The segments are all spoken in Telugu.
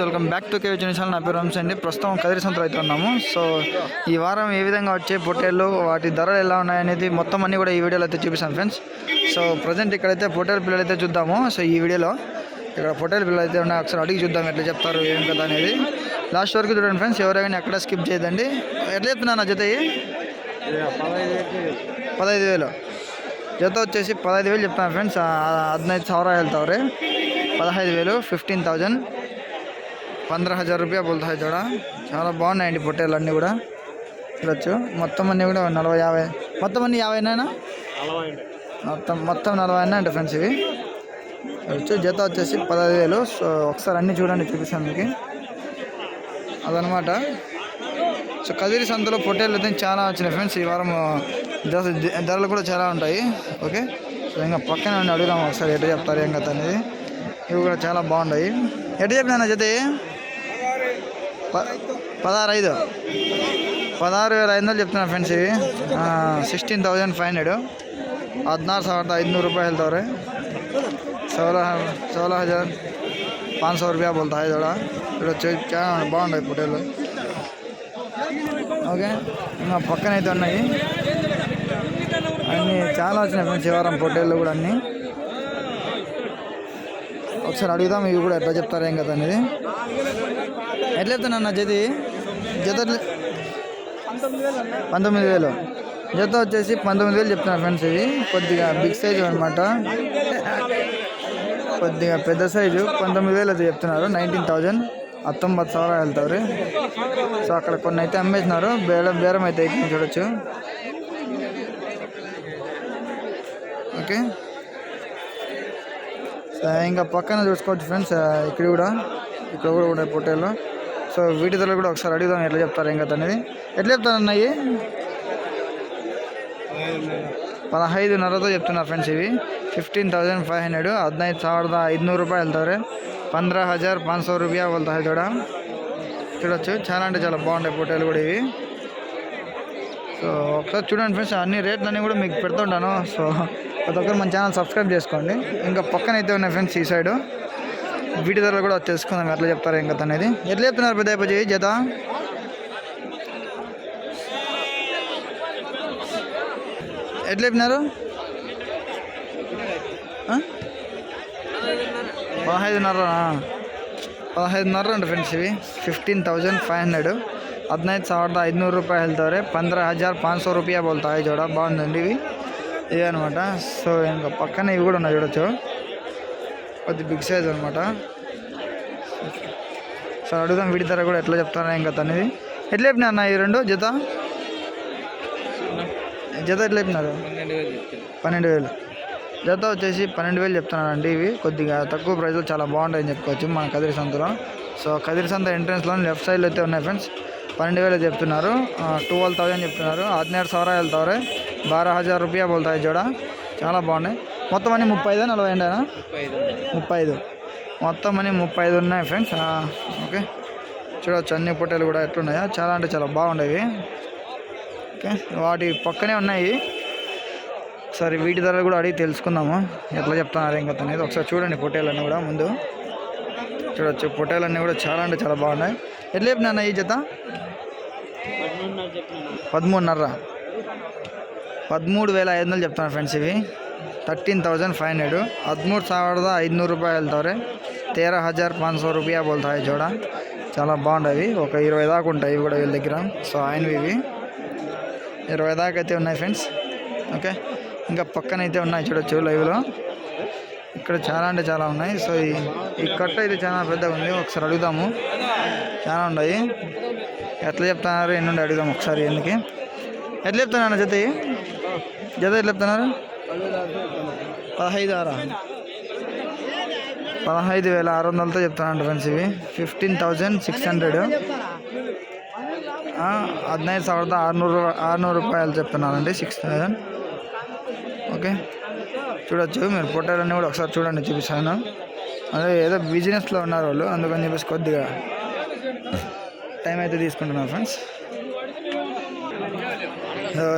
Welcome back to cave channel నా పేరు వంశ అండి. ప్రస్తుతం కదిరి సంతలో అయితే ఉన్నాము. సో ఈ వారం ఏ విధంగా వచ్చే పొట్టేళ్ళు వాటి ధరలు ఎలా ఉన్నాయనేది మొత్తం అన్నీ కూడా ఈ వీడియోలో అయితే చూపిస్తాం ఫ్రెండ్స్ సో ప్రజెంట్ ఇక్కడైతే పొట్టేలు పిల్లలు అయితే చూద్దాము. సో ఈ వీడియోలో ఇక్కడ పొట్టేలు పిల్లలు అయితే ఉన్నాయి ఒకసారి అడిగి చూద్దాం ఎట్లా చెప్తారు ఏం కదా అనేది. లాస్ట్ వరకు చూడండి ఫ్రెండ్స్ ఎవరైనా ఎక్కడ స్కిప్ చేయదండి ఎట్లా చెప్తున్నాను జత పదహైదు వేలు. జత వచ్చేసి పదహైదు వేలు చెప్తాను ఫ్రెండ్స్ హద్నైదు సవరా వెళ్తావు రే పదహైదు వేలు ఫిఫ్టీన్ థౌజండ్ పంద్రహ హజార్ రూపాయ బోల్తా జోడ. చాలా బాగున్నాయండి పొట్టేలు అన్నీ కూడా. చూడొచ్చు. మొత్తం అన్నీ కూడా నలభై యాభై. మొత్తం అన్నీ యాభైనా మొత్తం మొత్తం నలభై అయినా అంటే ఫ్రెండ్స్ ఇవి. చూడొచ్చు. జత వచ్చేసి పదహైదు వేలు. సో ఒకసారి అన్నీ చూడండి చూపిస్తాను మీకు. అదనమాట. సో కదిరి సంతలో పొట్టేళ్ళు అయితే చాలా వచ్చినాయి ఫ్రెండ్స్. ఈ వారం ధరలు కూడా చాలా ఉంటాయి. ఓకే? సో ఇంకా పక్కన అడుగుదాం ఒకసారి ఎటు చెప్తారు ఏం కదా అనేది. ఇవి కూడా చాలా బాగున్నాయి ఎటు చెప్పినా జత పదహారు ఐదు పదహారు వేల ఐదు వందలు చెప్తున్నాను ఫ్రెండ్స్ ఇవి. సిక్స్టీన్ థౌజంಡ್ ಫೈವ್ ಹಂಡ್ರೆಡು ಹದಿನಾರು ಸಾವಿರದ ಐದುನೂರು రూపాయలు ಹೇಳ್ತಾವ್ರೆ సోలహ సోలహ హజార్ పాన్ సో రూపాయ ಬೋಲ್ತಾ ಇದೋಳ ఇక్కడ చాలా బాగుంటుంది ఫోటోలు ఓకే ఇంకా పక్కన అయితే ఉన్నాయి. అన్నీ చాలా వచ్చినాయి ఫ్రెండ్స్ శివారం ఫోటోలు కూడా అన్నీ. ఒకసారి అడుగుదాం ఇవి కూడా ఎట్లా చెప్తారు ఏం కదా అనేది. ఎట్లా చెప్తాను అన్న జత జత ఎట్లా- పంతొమ్మిది వేలు జత వచ్చేసి పంతొమ్మిది వేలు చెప్తున్నారు ఫ్రెండ్స్ ఇవి కొద్దిగా బిగ్ సైజ్ అనమాట కొద్దిగా పెద్ద సైజు పంతొమ్మిది వేలు అయితే చెప్తున్నారు నైన్టీన్ థౌజండ్ ಹತ್ತೊಂಬತ್ತು ಸಾವಿರ ಹೇಳ್ತಾವ್ರಿ సో అక్కడ కొన్ని అయితే అమ్మేసినారు బేరం బేరం అయితే అయిపోయింది చూడొచ్చు ఓకే సో ఇంకా పక్కన చూసుకోవచ్చు ఫ్రెండ్స్ ఇక్కడ కూడా ఇక్కడ కూడా ఉన్నాయి పొట్టేళ్ళు సో వీటి ధరలు కూడా ఒకసారి అడుగుదాం ఎట్లా చెప్తారు ఏం కదా అనేది ఎట్లా చెప్తారు అన్నయ్యి పదహైదున్నరతో చెప్తున్నారు ఫ్రెండ్స్ ఇవి ಫಿಫ್ಟೀನ್ ತೌಸಂಡ್ ಫೈವ್ ಹಂಡ್ರೆಡ್ ಹದಿನೈದು ಸಾವಿರದ ಐದುನೂರು ರೂಪಾಯಿ వెళ్తారు పంద్ర హజార్ పాంచ్ సో రూపాయ వెళ్తాయి చూడ చూడొచ్చు చాలా అంటే చాలా బాగుంటాయి పొట్టేలు కూడా ఇవి సో ఒకసారి చూడండి ఫ్రెండ్స్ అన్ని రేట్లు అన్నీ కూడా మీకు పెడుతుంటాను సో ప్రతి ఒక్కరు మన ఛానల్ సబ్స్క్రైబ్ చేసుకోండి ఇంకా పక్కన అయితే ఉన్నాయి ఫ్రెండ్స్ ఈ సైడ్ వీటి ధరలు కూడా తెలుసుకుందాం ఎట్లా చెప్తారు ఇంకా అనేది. ఎట్లా చెప్తున్నారు పెద్ద అయిపోయి జత? ఎట్లా చెప్పినారు? పదహైదున్నర పదహైదున్నర అండి ఫ్రెండ్స్ ఇవి. Fifteen thousand five hundred. హద్నైదు ಸಾವಿರದ ಐದುನೂರು రూపాయలు ಹೇಳ್ತವ್ರೆ ಪಂದ್ರ హజార్ ಪಾಂಚ್ సో రూపాయ బోల్తాయి చూడ బాగుందండి ఇవి. ఇవన్నమాట. సో ఇంకా పక్కన ఇవి కూడా ఉన్నాయి చూడొచ్చు. కొద్ది బిగ్ సైజ్ అనమాట సో అడుగుదాం వీడి ధర కూడా ఎట్లా చెప్తారా ఇంకా అనేది. ఎట్లా చెప్పినా అన్న ఈ రెండు జత? జత ఎట్లా చెప్పినారు? పన్నెండు వేలు జత వచ్చేసి పన్నెండు వేలు చెప్తున్నానండి ఇవి. కొద్దిగా తక్కువ ప్రైస్లో చాలా బాగుంటాయని చెప్పుకోవచ్చు మన కదిరి సంతలో. సో కదిరి సంత ఎంట్రన్స్లో లెఫ్ట్ సైడ్లో అయితే ఉన్నాయి ఫ్రెండ్స్ పన్నెండు వేలు చెప్తున్నారు. ట్వెల్వ్ థౌసండ్ చెప్తున్నారు. హదినేడు సవరా వెళ్తారు బారా హజార్ రూపాయ బోల్తాయి జోడ. చాలా బాగున్నాయి. మొత్తం అన్ని ముప్పై ఐదు నలభై అండి ముప్పై ఐదు మొత్తం అన్ని ముప్పై ఐదు ఉన్నాయి ఫ్రెండ్స్ ఓకే. చూడవచ్చు అన్ని పొట్టేలు కూడా ఎట్లున్నాయో. చాలా అంటే చాలా బాగుండేవి. ఓకే. వాటి పక్కనే ఉన్నాయి. ఒకసారి వీటి ధరలు కూడా అడిగి తెలుసుకుందాము. ఎట్లా చెప్తున్నారు ఇంకా అనేది. ఒకసారి చూడండి పొట్టేలన్నీ కూడా ముందు. చూడొచ్చు పొట్టేలన్నీ కూడా చాలా అంటే చాలా బాగున్నాయి. ఎట్లా చెప్పినా ఈ జత? పదమూడున్నర. పదమూడు వేల ఐదు వందలు చెప్తున్నారు ఫ్రెండ్స్ ఇవి. ತರ್ಟೀನ್ ತೌಸಂಡ್ ಫೈವ್ ಹಂಡ್ರೆಡು ಹದಿಮೂರು ಸಾವಿರದ ಐದುನೂರು ರೂಪಾಯಿ వెళ్తారు తేరా హజార్ పాంచ్ సో రూపాయ బోల్తాయి జోడ చాలా బాగుంటాయి ఒక ఇరవై దాకా ఉంటాయి ఇవి కూడా వీళ్ళ దగ్గర సో ఆయనవి ఇవి ఇరవై దాకా అయితే ఉన్నాయి ఫ్రెండ్స్ ఓకే ఇంకా పక్కన అయితే ఉన్నాయి చూడొచ్చు లైవ్లో ఇక్కడ చాలా అంటే చాలా ఉన్నాయి సో ఈ ఈ కట్ట అయితే చాలా పెద్దగా ఉంది ఒకసారి అడుగుదాము చాలా ఉన్నాయి ఎట్లా చెప్తున్నారు ఎన్నుండి అడుగుదాం ఒకసారి ఎందుకు ఎట్లా చెప్తున్నారు జత ఇవి? జత ఎట్లా చెప్తున్నారు పదహైదు ఆరా పదహైదు వేల ఆరు వందలతో చెప్తున్నాను ఫ్రెండ్స్ ఇవి ఫిఫ్టీన్ థౌజండ్ సిక్స్ హండ్రెడ్ ಹದಿನೈದು ಸಾವಿರದ ಆರುನೂರು ఆరునూరు రూపాయలు చెప్తున్నానండి సిక్స్ థౌజండ్ ఓకే చూడొచ్చు మీరు పొట్టాలన్నీ కూడా ఒకసారి చూడండి చూపిస్తాను అదే ఏదో బిజినెస్లో ఉన్నారు వాళ్ళు అందుకని చెప్పేసి కొద్దిగా టైం అయితే తీసుకుంటున్నారు ఫ్రెండ్స్ సో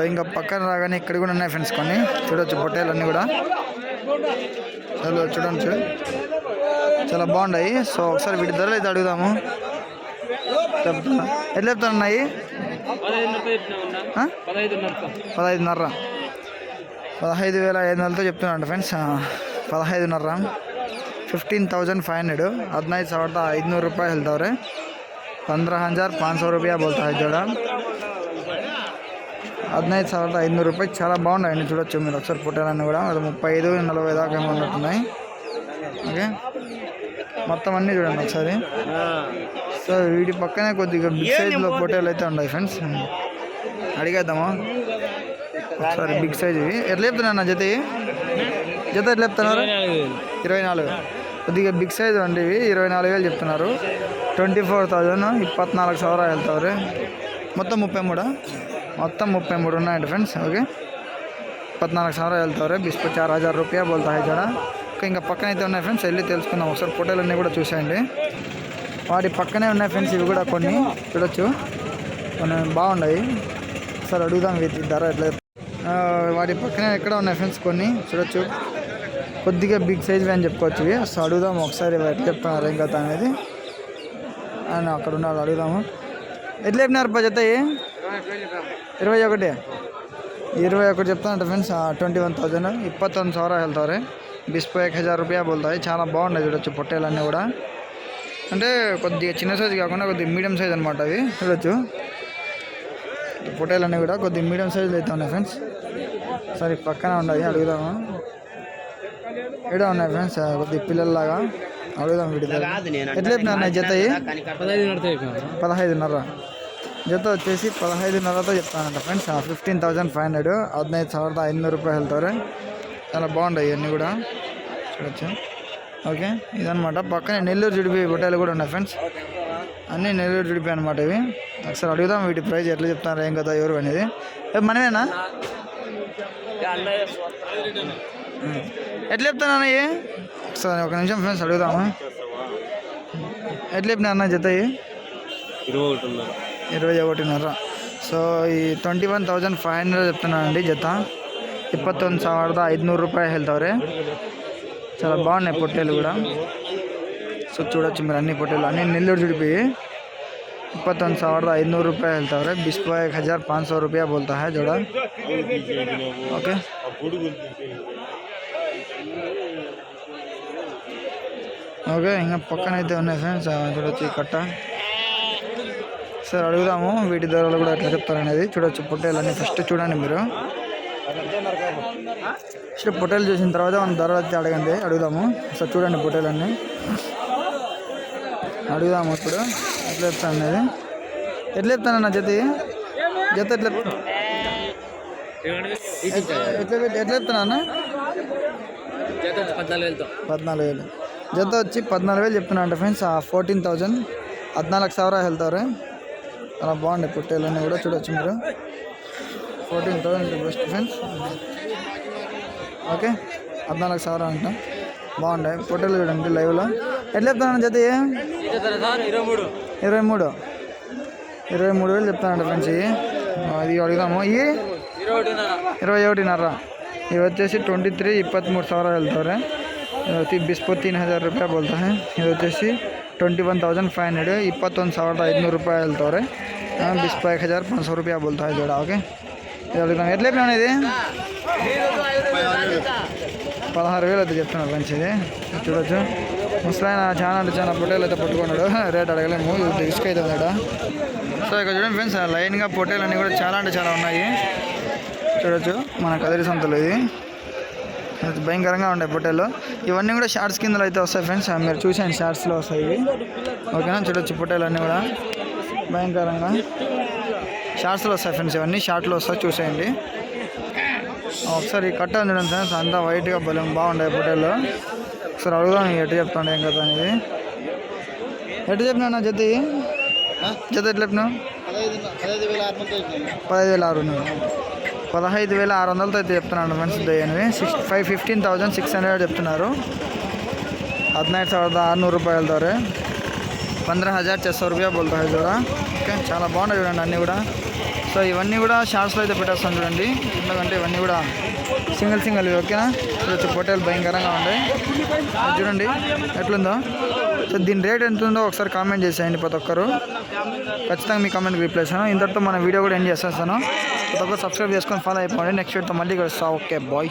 ఇంకా పక్కన రాగానే ఇక్కడ కూడా ఉన్నాయి ఫ్రెండ్స్ కొన్ని చూడొచ్చు పొట్టేలన్నీ కూడా చాలా చూడండి చూడు. చాలా బాగున్నాయి సో ఒకసారి వీటి ధరలు అయితే అడుగుదాము చెప్తున్నా ఎట్లా చెప్తాను ఉన్నాయి ఆ? పదహైదున్నర పదహైదు వేల ఐదు వందలతో చెప్తున్నాడు friends పదహైదున్నర fifteen thousand five hundred ಹದಿನೈದು ಸಾವಿರದ ಐದುನೂರು ರೂಪಾಯಿ ಹೇಳ್ತವ್ರೆ ಪಂದ್ರ ಹಜಾರ್ ಪಾಂಚ್ ಸಾವಿರ ರೂಪಾಯಿ ಬೋಲ್ತಾ జోడ హదినైదు ಸಾವಿರದ ఐదునూరు రూపాయలు చాలా బాగున్నాయండి చూడొచ్చు మీరు ఒకసారి పుట్టాలన్నీ కూడా అది ముప్పై ఐదు నలభై దాకా ఏమో ఉన్నట్టున్నాయి ఓకే మొత్తం అన్నీ చూడండి ఒకసారి సో వీటి పక్కనే కొద్దిగా బిగ్ సైజ్లో పొటేలు అయితే ఉన్నాయి ఫ్రెండ్స్ అడిగేద్దామా ఒకసారి బిగ్ సైజ్ ఇవి ఎట్లా చెప్తున్నా జత ఇవి? జత ఎట్లా చెప్తున్నారు ఇరవై నాలుగు కొద్దిగా బిగ్ సైజ్ అండి ఇవి ఇరవై నాలుగు వేలు చెప్తున్నారు ట్వంటీ ఫోర్ థౌజండ్ ఇప్పత్నాలుగు ಸಾವಿರ వెళ్తారు మొత్తం ముప్పై మూడు మొత్తం ముప్పై మూడు ఉన్నాయండి ఫ్రెండ్స్ ఓకే. పద్నాలుగు సార్లు వెళ్తారు బిస్కెట్ చార్ హజార్ రూపాయ బోల్తా ఇక్కడ ఇంకా పక్కన అయితే ఉన్నాయి ఫ్రెండ్స్ వెళ్ళి తెలుసుకుందాం. ఒకసారి ఫోటోలు అన్నీ కూడా చూసేయండి. వాటి పక్కనే ఉన్నాయి ఫ్రెండ్స్ ఇవి కూడా కొన్ని. చూడొచ్చు. కొన్ని బాగున్నాయి. ఒకసారి అడుగుదాం వీటి ధర ఎట్లా వాటి పక్కనే ఎక్కడ ఉన్నాయి ఫ్రెండ్స్ కొన్ని? చూడొచ్చు. కొద్దిగా బిగ్ సైజ్ అని చెప్పుకోవచ్చు ఇవి. సో అడుగుదాం ఒకసారి ఎట్లా చెప్తున్నారు ఇంకా అనేది. అండ్ అక్కడ ఉన్న వాళ్ళు అడుగుదాము. ఎట్లా చెప్పినారు జతయి ఇరవై ఒకటి. ఇరవై ఒకటి చెప్తానంట ఫ్రెండ్స్ ట్వంటీ వన్ థౌజండ్ ఇప్పత్తొమ్మిది సవరా వెళ్తారు. బిస్పో ఎక్ హజార్ రూపాయ బోల్తాయి. చాలా బాగున్నాయి చూడొచ్చు పొట్టేలన్నీ కూడా. అంటే కొద్దిగా చిన్న సైజు కాకుండా కొద్దిగా మీడియం సైజ్ అనమాట అవి. చూడొచ్చు. పొట్టేలన్నీ కూడా కొద్దిగా మీడియం సైజులు అయితే ఉన్నాయి ఫ్రెండ్స్ సరే పక్కన ఉన్నాయి. అడుగుదాము? ఇక్కడ ఉన్నాయి ఫ్రెండ్స్ కొద్దిగా పిల్లల్లాగా. అడుగుదాం వీడి ఎట్లా చెప్పినారు జత పదహైదున్నర. జత వచ్చేసి పదహైదున్నరతో చెప్తానంట friends fifteen thousand five hundred హదినైదు ಸಾವಿರದ ఐదునూరు రూపాయలు వెళ్తారు చాలా బాగుంటాయి ఇవన్నీ కూడా చూడొచ్చు ఓకే ఇదనమాట పక్కనే నెల్లూరు జుడిపి బొట్టాలు కూడా ఉన్నాయి ఫ్రెండ్స్ అన్నీ నెల్లూరు జుడిపి అనమాట ఇవి ఒకసారి అడుగుదాం వీటి ప్రైస్ ఎట్లా చెప్తారు ఏం కదా ఎవరు అనేది ఏ, మనమేనా ఉం. ఎట్లా చెప్తాను అన్నయ్య ఒకసారి ఒక నిమిషం ఫ్రెండ్స్ అడుగుదాము ఎట్లా చెప్పినా అన్న జత ఇవి? ఇరవై ఒకటిన్నర ఇరవై ఒకటిన్నర సో ಈ twenty one thousand five hundred చెప్తున్నానండి జత ఇప్పత్తొందు ಸಾವಿರದ ఐదునూరు రూపాయలు వెళ్తావ్రే చాలా బాగున్నాయి పొట్టేలు కూడా సో చూడొచ్చు మీరు అన్ని పొట్టేలు అన్ని నెల్లూరు జుడిపి ಇಪ್ಪತ್ತೊಂದು ಸಾವಿರದ ಐದುನೂರು ರೂಪಾಯಿ ಹೇಳ್ತಾವ್ರೆ ಬಿಸ್ಪಾ ಎಕ್ ಹಜಾರ್ ಪಾಂಚ್ ಸೌ ರೂಪಾಯಿ ಬೋಲ್ತಾ ಹೈ ಜೋಡ ಓಕೆ ఓకే ఇంకా పక్కనైతే ఉన్నాయి ఫ్రెండ్స్ చూడొచ్చు ఈ కట్ట సరే అడుగుదాము వీటి ధరలు కూడా ఎట్లా చెప్తారనేది చూడొచ్చు పొట్టేలన్నీ ఫస్ట్ చూడండి మీరు ఫస్ట్ పొట్టేలు చూసిన తర్వాత మన ధరలు అయితే అడగండి అడుగుదాము సార్ చూడండి పొట్టేలన్నీ అడుగుదాము ఇప్పుడు ఎట్లా చెప్తాను అనేది ఎట్లా చెప్తానన్న జత జత ఎట్లా చెప్తా- ఎట్లా పెట్టి- ఎట్లా చెప్తాను అన్న పద్నాలుగు వెళ్తాం పద్నాలుగు వేలు జత వచ్చి పద్నాలుగు వేలు చెప్తున్నా అంటే ఫ్రెండ్స్ ఫోర్టీన్ థౌజండ్ ಹದಿನಾಲ್ಕು ಸಾವಿರ ಹೇಳ್ತಾವ್ರೆ చాలా బాగుండే పుట్టేలన్నీ కూడా చూడొచ్చు మీరు. Fourteen thousand best friends. Okay పద్నాలుగు సార్ అంట. బాగుండే పొట్టెలు చూడండి లైవ్లో ఎట్లా చెప్తాను జత ఇరవై మూడు. ఇరవై మూడు వేలు చెప్తానంట ఫ్రెండ్స్ ఇది అడుగుదాము. ఇవి ఇరవై ఒకటిన్నర. ఇవి వచ్చేసి ట్వంటీ త్రీ ఇప్పత్మూడు సవరాలు వెళ్తారు. बिस्पुर तीन हज़ार रुपये बोलता है। इतने तो twenty one thousand five hundred इपत् सवि ईदूर रुपये हेल्तवर बिस्पु एक हज़ार पाँच सौ रुपये बोलता है जोड़ा, ओके? एट प्लान पदहार वेल मैं चूड़ा मुसलाइन चाहे चाहे पोटेल पड़को रेट अड़गे रिस्क सो इक चूँ फ्रेस लाइन का पोटेल चला तो चला उ चूड़ो मन कदरी सी భయంకరంగా ఉంటాయి పొట్టేలు ఇవన్నీ కూడా షార్ట్స్ కిందలో అయితే వస్తాయి ఫ్రెండ్స్. మీరు చూసాను షార్ట్స్లో వస్తాయి ఇవి. ఓకేనా? చూడొచ్చు పొట్టేలు అన్నీ కూడా. భయంకరంగా. షార్ట్స్లో వస్తాయి ఫ్రెండ్స్ ఇవన్నీ షార్ట్లో వస్తాయి. చూసేయండి. ఒకసారి కట్ట చూడండి ఫ్రెండ్స్. అంతా వైట్గా బలం బాగుంటాయి పొట్టేలు ఒకసారి అడుగుదాం ఎటు చెప్తాను ఏం కదా అనేది. ఎటు చెప్పినా నా జత? జత ఎట్లా చెప్పినావు? పదహైదు వేల ఆరు వందలు పదహైదు వేల ఆరు వందలతో అయితే చెప్తున్నాను friends దయ్యనివి six five fifteen thousand six hundred చెప్తున్నారు ಹದಿನೈದು ಸಾವಿರದ ಆರುನೂರು ರೂಪಾಯಿ ಹೇಳ್ತಾರೆ పంద్ర హజార్ చేస్తా రూపాయ బోల్తా है చూడ ఓకే చాలా బాగున్నాయి చూడండి అన్నీ కూడా సో ఇవన్నీ కూడా షార్ట్స్లో అయితే పెట్టేస్తాను చూడండి ఎందుకంటే ఇవన్నీ కూడా సింగిల్ సింగిల్ ఇవి ఓకేనా చూడొచ్చు పొట్టేలు భయంకరంగా ఉంటాయి ఇది చూడండి ఎట్లుందో సో దీని రేట్ ఎంత ఉందో ఒకసారి కామెంట్ చేసేయండి ప్రతి ఒక్కరు. ఖచ్చితంగా మీ కామెంట్కి రిప్లై ఇస్తాను ఇంతటితో మన వీడియో కూడా ఎండ్ చేసేస్తాను. ప్రతి ఒక్కరు సబ్స్క్రైబ్ చేసుకొని ఫాలో అయిపోండి. నెక్స్ట్ వీడియోతో మళ్ళీ కలుస్తా. Okay bye